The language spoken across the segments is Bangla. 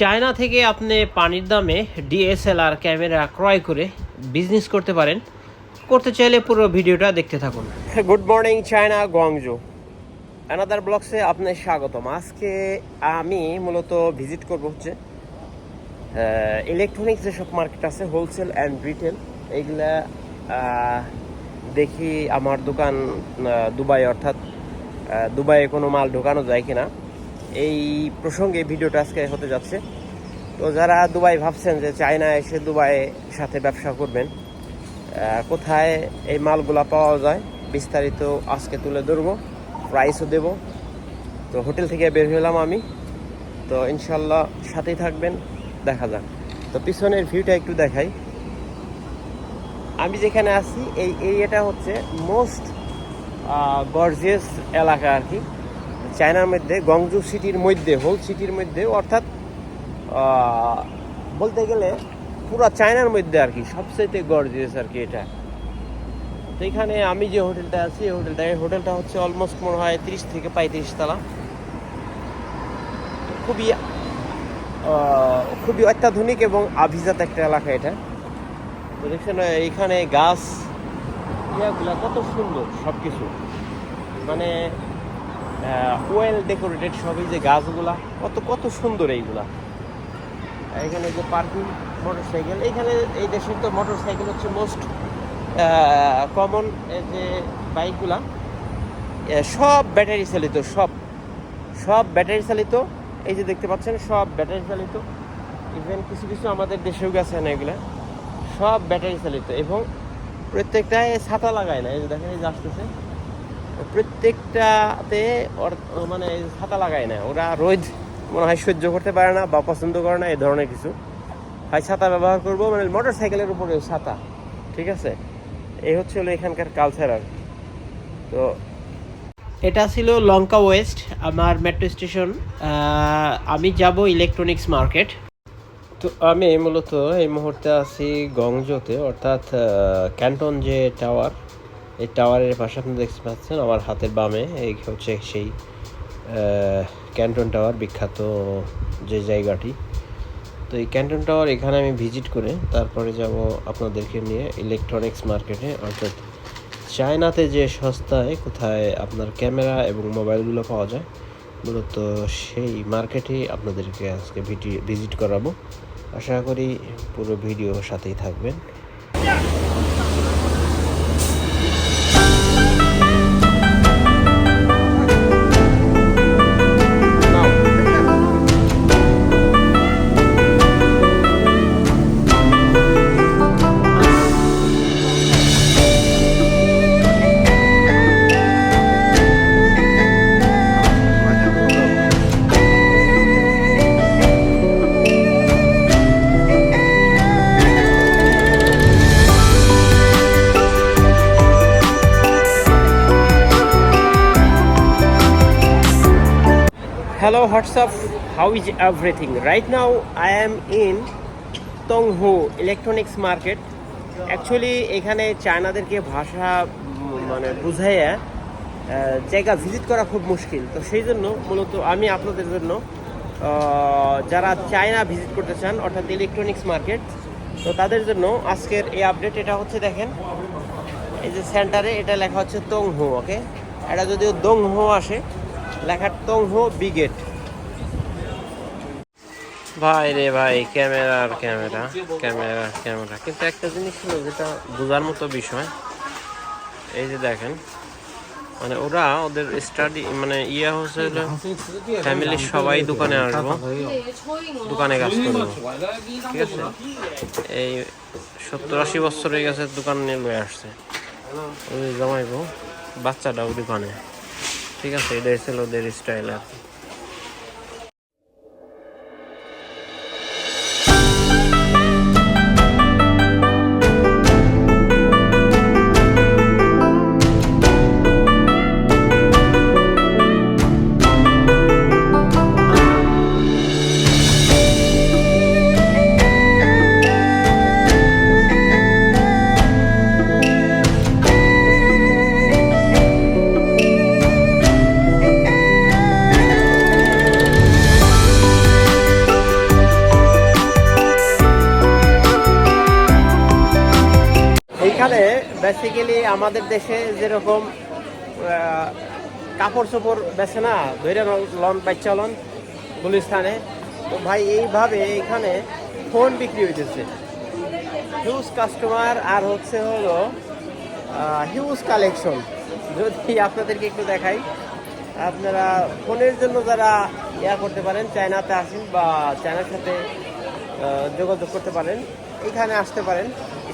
চায়না থেকে আপনি পানির দামে ডিএসএলআর ক্যামেরা ক্রয় করে বিজনেস করতে পারেন। করতে চাইলে পুরো ভিডিওটা দেখতে থাকুন। Good morning China Guangzhou another ব্লগসে আপনার স্বাগতম। আজকে আমি মূলত ভিজিট করব হচ্ছে ইলেকট্রনিক্স যেসব মার্কেট আছে হোলসেল অ্যান্ড রিটেল এইগুলা দেখি আমার দোকান দুবাই অর্থাৎ দুবাইয়ে কোনো মাল ঢোকানো যায় কিনা। এই প্রসঙ্গে ভিডিওটা আজকে হতে যাচ্ছে। তো যারা দুবাই ভাবছেন যে চায়না এসে দুবাইয়ের সাথে ব্যবসা করবেন কোথায় এই মালগুলা পাওয়া যায় বিস্তারিত আজকে তুলে ধরবো প্রাইসও দেব। তো হোটেল থেকে বের হলাম আমি। তো ইনশাল্লাহ সাথেই থাকবেন, দেখা যাক। তো পিছনের ভিউটা একটু দেখাই। আমি যেখানে আছি, এই এরিয়াটা হচ্ছে মোস্ট গর্জিয়াস এলাকা আর কি। চায়নার মধ্যে, গংজু সিটির মধ্যে, হোল সিটির মধ্যে, অর্থাৎ বলতে গেলে পুরো চায়নার মধ্যে আর কি সবচেয়ে গর্জিয়াস আর কি এটা। তো এখানে আমি যে হোটেলটা আছি, এই হোটেলটা এই হোটেলটা হচ্ছে অলমোস্ট মনে হয় তিরিশ থেকে পঁয়ত্রিশ তলা। খুবই খুবই অত্যাধুনিক এবং আভিজাত একটা এলাকা এটা। তো দেখছেন এইখানে গাছ, ইয়াগুলা কত সুন্দর সব কিছু মানে ওয়েল ডেকোরেটেড সবই যে গাছগুলা, কত কত সুন্দর এইগুলা। এখানে যে পার্কিং মোটরসাইকেল এইখানে এই দেশের তো মোটরসাইকেল হচ্ছে মোস্ট কমন যে বাইকগুলা। সব ব্যাটারি চালিত, সব সব ব্যাটারি চালিত। এই যে দেখতে পাচ্ছেন, সব ব্যাটারি চালিত। ইভেন কিছু কিছু আমাদের দেশেও গেছে না এগুলা। সব ব্যাটারি চালিত এবং প্রত্যেকটায় ছাতা লাগায় না। এই যে দেখেন, এই যে আসতেছে। প্রত্যেকটাতে মানে ছাতা লাগায় না। ওরা রোদ মনে হয় সহ্য করতে পারে না বা পছন্দ করে না, এই ধরনের কিছু। হয় ছাতা ব্যবহার করব মানে মোটর সাইকেলের উপরে ছাতা, ঠিক আছে? এই হচ্ছে হলো এখানকার কালচার আর তো এটা ছিল লঙ্কা ওয়েস্ট, আমার মেট্রো স্টেশন আমি যাব ইলেকট্রনিক্স মার্কেট তো আমি মূলত এই মুহূর্তে আছি গংজোতে, অর্থাৎ ক্যান্টন যে টাওয়ার এই টাওয়ারের পাশে আপনি দেখতে পাচ্ছেন আমার হাতের বামে, এই হচ্ছে সেই ক্যান্টন টাওয়ার, বিখ্যাত যে জায়গাটি। তো এই ক্যান্টন টাওয়ার এখানে আমি ভিজিট করে তারপরে যাব আপনাদেরকে নিয়ে ইলেকট্রনিক্স মার্কেটে অর্থাৎ চায়নাতে যে সস্তায় কোথায় আপনার ক্যামেরা এবং মোবাইলগুলো পাওয়া যায়, মূলত সেই মার্কেটেই আপনাদেরকে আজকে ভিজিট করাবো। আশা করি পুরো ভিডিও সাথেই থাকবেন। Hello, what's up? How is everything? Right now, I am in Tonghu Electronics Market. Actually এখানে চায়নাদেরকে ভাষা মানে বুঝাইয়া জায়গা ভিজিট করা খুব মুশকিল তো সেই জন্য মূলত আমি আপনাদের জন্য যারা চায়না ভিজিট করতে চান অর্থাৎ ইলেকট্রনিক্স মার্কেট তো তাদের জন্য আজকের এই আপডেট এটা হচ্ছে দেখেন এই যে সেন্টারে এটা লেখা হচ্ছে তংহো ওকে এটা যদিও দংহো আসে লেখা তংহো বিগেট। ভাই রে ভাই ক্যামেরা আর ক্যামেরা ক্যামেরা ক্যামেরা। কিন্তু একটা জিনিস ছিল যেটা বোঝার মতো বিষয়, এই যে দেখেন মানে ওরা ওদের স্টাডি মানে ইয়ে হচ্ছে ফ্যামিলির সবাই দোকানে আসব, দোকানে কাজ করব। ঠিক আছে? এই সত্তর আশি বছর হয়ে গেছে দোকান নিয়ে আসছে। ওই জমাইবো বাচ্চাটাও দোকানে। ঠিক আছে এটা ছিল ওদের স্টাইল আর এখানে বেসিক্যালি আমাদের দেশে যেরকম কাপড় চোপড় বেছে না ধৈর্য লন বাচ্চা লন গুলিস্তানে। তো ভাই, এইভাবে এখানে ফোন বিক্রি হইতেছে। হিউজ কাস্টমার আর হচ্ছে হলো হিউজ কালেকশন যদি আপনাদেরকে একটু দেখাই, আপনারা ফোনের জন্য যারা ইয়া করতে পারেন, চায়নাতে আসেন বা চায়নার সাথে যোগাযোগ করতে পারেন, এখানে আসতে পারেন।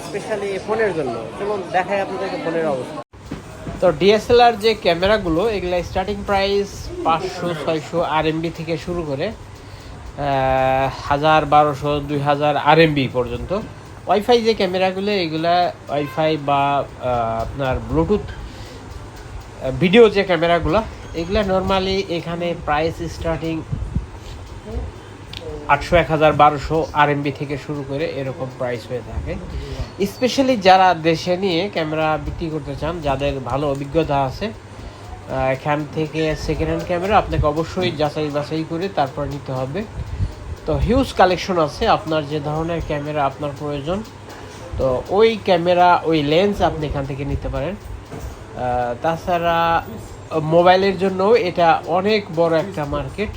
স্পেশালি ফোনের জন্য। যেমন দেখাই আপনাদেরকে ফোনের অবস্থা। তো ডিএসএলআর যে ক্যামেরাগুলো, এগুলো স্টার্টিং প্রাইস পাঁচশো, ছয়শো আরএমবি থেকে শুরু করে হাজার বারোশো, দুই হাজার আরএমবি পর্যন্ত। ওয়াইফাই যে ক্যামেরাগুলো, এগুলা ওয়াইফাই বা আপনার ব্লুটুথ ভিডিও যে ক্যামেরাগুলো, এগুলা নর্মালি এখানে প্রাইস স্টার্টিং আটশো, এক হাজার বারোশো আরএমবি থেকে শুরু করে এরকম প্রাইস হয়ে থাকে। স্পেশালি যারা দেশে নিয়ে ক্যামেরা বিক্রি করতে চান, যাদের ভালো অভিজ্ঞতা আছে এখান থেকে সেকেন্ড হ্যান্ড ক্যামেরা আপনাকে অবশ্যই যাচাই বাছাই করে তারপর নিতে হবে। তো হিউজ কালেকশন আছে, আপনার যে ধরনের ক্যামেরা আপনার প্রয়োজন, তো ওই ক্যামেরা, ওই লেন্স আপনি এখান থেকে নিতে পারেন। তাছাড়া মোবাইলের জন্য এটা অনেক বড় একটা মার্কেট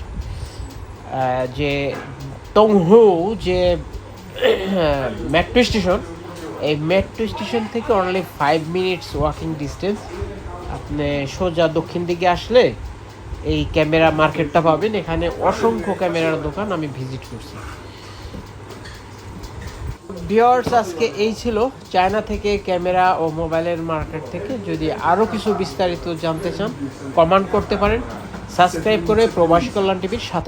যে টংহু যে মেট্রো স্টেশন এই মেট্রো স্টেশন থেকে only five minutes walking distance আপনি সোজা দক্ষিণ দিকে আসলে এই ক্যামেরা মার্কেটটা পাবেন। এখানে অসংখ্য ক্যামেরার দোকান আমি ভিজিট করছি। ভিওর্স আজকে এই ছিল চায়না থেকে ক্যামেরা ও মোবাইলের মার্কেট থেকে। যদি আরও কিছু বিস্তারিত জানতে চান কমেন্ট করতে পারেন। সাবস্ক্রাইব করে প্রবাসী কল্যাণ টিভির সাথে